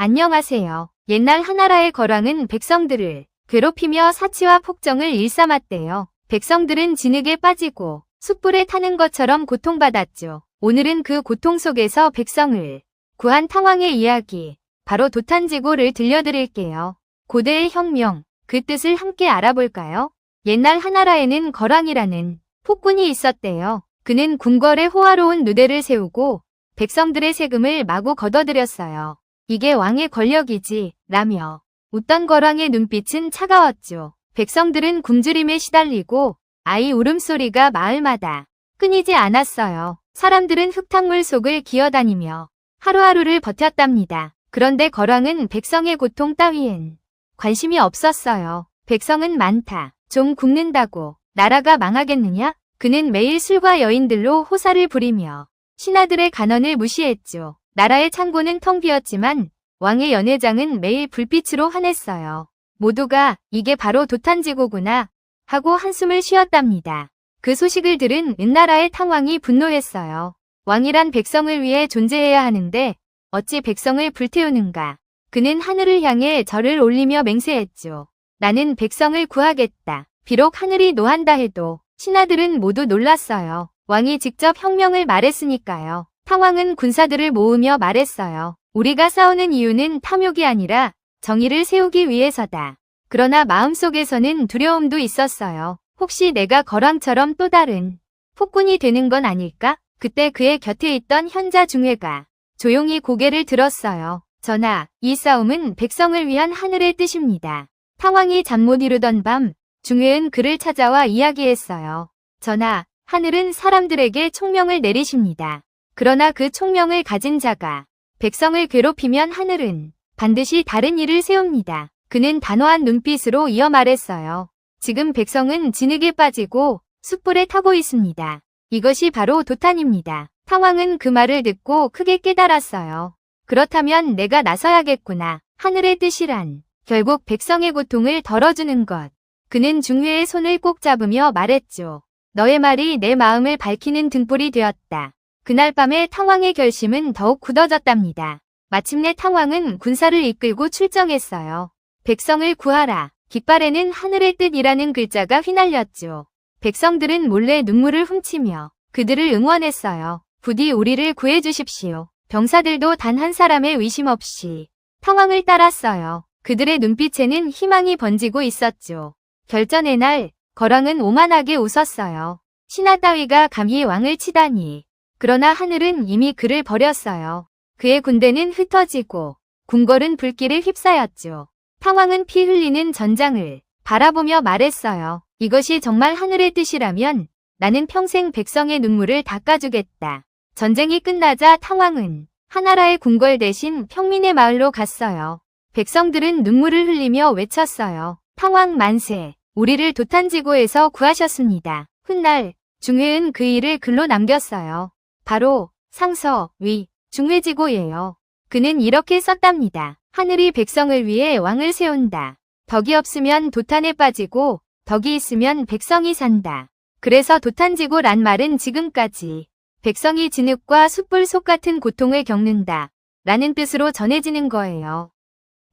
안녕하세요. 옛날 하나라의 거랑은 백성들을 괴롭히며 사치와 폭정을 일삼았대요. 백성들은 진흙에 빠지고 숯불에 타는 것처럼 고통받았죠. 오늘은 그 고통 속에서 백성을 구한 탕왕의 이야기, 바로 도탄지고를 들려드릴게요. 고대의 혁명, 그 뜻을 함께 알아볼까요? 옛날 하나라에는 거랑이라는 폭군이 있었대요. 그는 궁궐에 호화로운 누대를 세우고 백성들의 세금을 마구 걷어들였어요. 이게 왕의 권력이지, 라며 웃던 거랑의 눈빛은 차가웠죠. 백성들은 굶주림에 시달리고 아이 울음소리가 마을마다 끊이지 않았어요. 사람들은 흙탕물 속을 기어다니며 하루하루를 버텼답니다. 그런데 거랑은 백성의 고통 따위엔 관심이 없었어요. 백성은 많다. 좀 굶는다고 나라가 망하겠느냐? 그는 매일 술과 여인들로 호사를 부리며 신하들의 간언을 무시했죠. 나라의 창고는 텅 비었지만 왕의 연회장은 매일 불빛으로 환했어요. 모두가 이게 바로 도탄지고구나 하고 한숨을 쉬었답니다. 그 소식을 들은 은나라의 탕왕이 분노했어요. 왕이란 백성을 위해 존재해야 하는데 어찌 백성을 불태우는가. 그는 하늘을 향해 절을 올리며 맹세했죠. 나는 백성을 구하겠다. 비록 하늘이 노한다 해도 신하들은 모두 놀랐어요. 왕이 직접 혁명을 말했으니까요. 탕왕은 군사들을 모으며 말했어요. 우리가 싸우는 이유는 탐욕이 아니라 정의를 세우기 위해서다. 그러나 마음속에서는 두려움도 있었어요. 혹시 내가 거랑처럼 또 다른 폭군이 되는 건 아닐까? 그때 그의 곁에 있던 현자 중회가 조용히 고개를 들었어요. 전하, 이 싸움은 백성을 위한 하늘의 뜻입니다. 탕왕이 잠 못 이루던 밤, 중회은 그를 찾아와 이야기했어요. 전하, 하늘은 사람들에게 총명을 내리십니다. 그러나 그 총명을 가진 자가 백성을 괴롭히면 하늘은 반드시 다른 일을 세웁니다. 그는 단호한 눈빛으로 이어 말했어요. 지금 백성은 진흙에 빠지고 숯불에 타고 있습니다. 이것이 바로 도탄입니다. 탕왕은 그 말을 듣고 크게 깨달았어요. 그렇다면 내가 나서야겠구나. 하늘의 뜻이란 결국 백성의 고통을 덜어주는 것. 그는 중회의 손을 꼭 잡으며 말했죠. 너의 말이 내 마음을 밝히는 등불이 되었다. 그날 밤에 탕왕의 결심은 더욱 굳어졌답니다. 마침내 탕왕은 군사를 이끌고 출정했어요. 백성을 구하라. 깃발에는 하늘의 뜻이라는 글자가 휘날렸죠. 백성들은 몰래 눈물을 훔치며 그들을 응원했어요. 부디 우리를 구해주십시오. 병사들도 단 한 사람의 의심 없이 탕왕을 따랐어요. 그들의 눈빛에는 희망이 번지고 있었죠. 결전의 날, 거랑은 오만하게 웃었어요. 신하 따위가 감히 왕을 치다니. 그러나 하늘은 이미 그를 버렸어요. 그의 군대는 흩어지고 궁궐은 불길에 휩싸였죠. 탕왕은 피 흘리는 전장을 바라보며 말했어요. 이것이 정말 하늘의 뜻이라면 나는 평생 백성의 눈물을 닦아주겠다. 전쟁이 끝나자 탕왕은 하나라의 궁궐 대신 평민의 마을로 갔어요. 백성들은 눈물을 흘리며 외쳤어요. 탕왕 만세, 우리를 도탄지고에서 구하셨습니다. 훗날 중회은 그 일을 글로 남겼어요. 바로 상서, 위, 중회지고예요. 그는 이렇게 썼답니다. 하늘이 백성을 위해 왕을 세운다. 덕이 없으면 도탄에 빠지고 덕이 있으면 백성이 산다. 그래서 도탄지고란 말은 지금까지 백성이 진흙과 숯불 속 같은 고통을 겪는다. 라는 뜻으로 전해지는 거예요.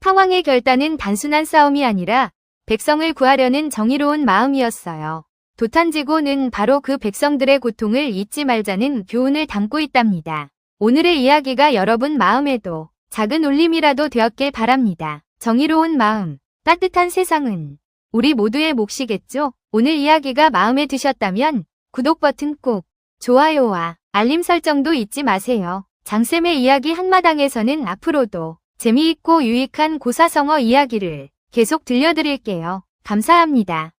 탕왕의 결단은 단순한 싸움이 아니라 백성을 구하려는 정의로운 마음이었어요. 도탄지고는 바로 그 백성들의 고통을 잊지 말자는 교훈을 담고 있답니다. 오늘의 이야기가 여러분 마음에도 작은 울림이라도 되었길 바랍니다. 정의로운 마음, 따뜻한 세상은 우리 모두의 몫이겠죠? 오늘 이야기가 마음에 드셨다면 구독 버튼 꼭, 좋아요와 알림 설정도 잊지 마세요. 장쌤의 이야기 한마당에서는 앞으로도 재미있고 유익한 고사성어 이야기를 계속 들려드릴게요. 감사합니다.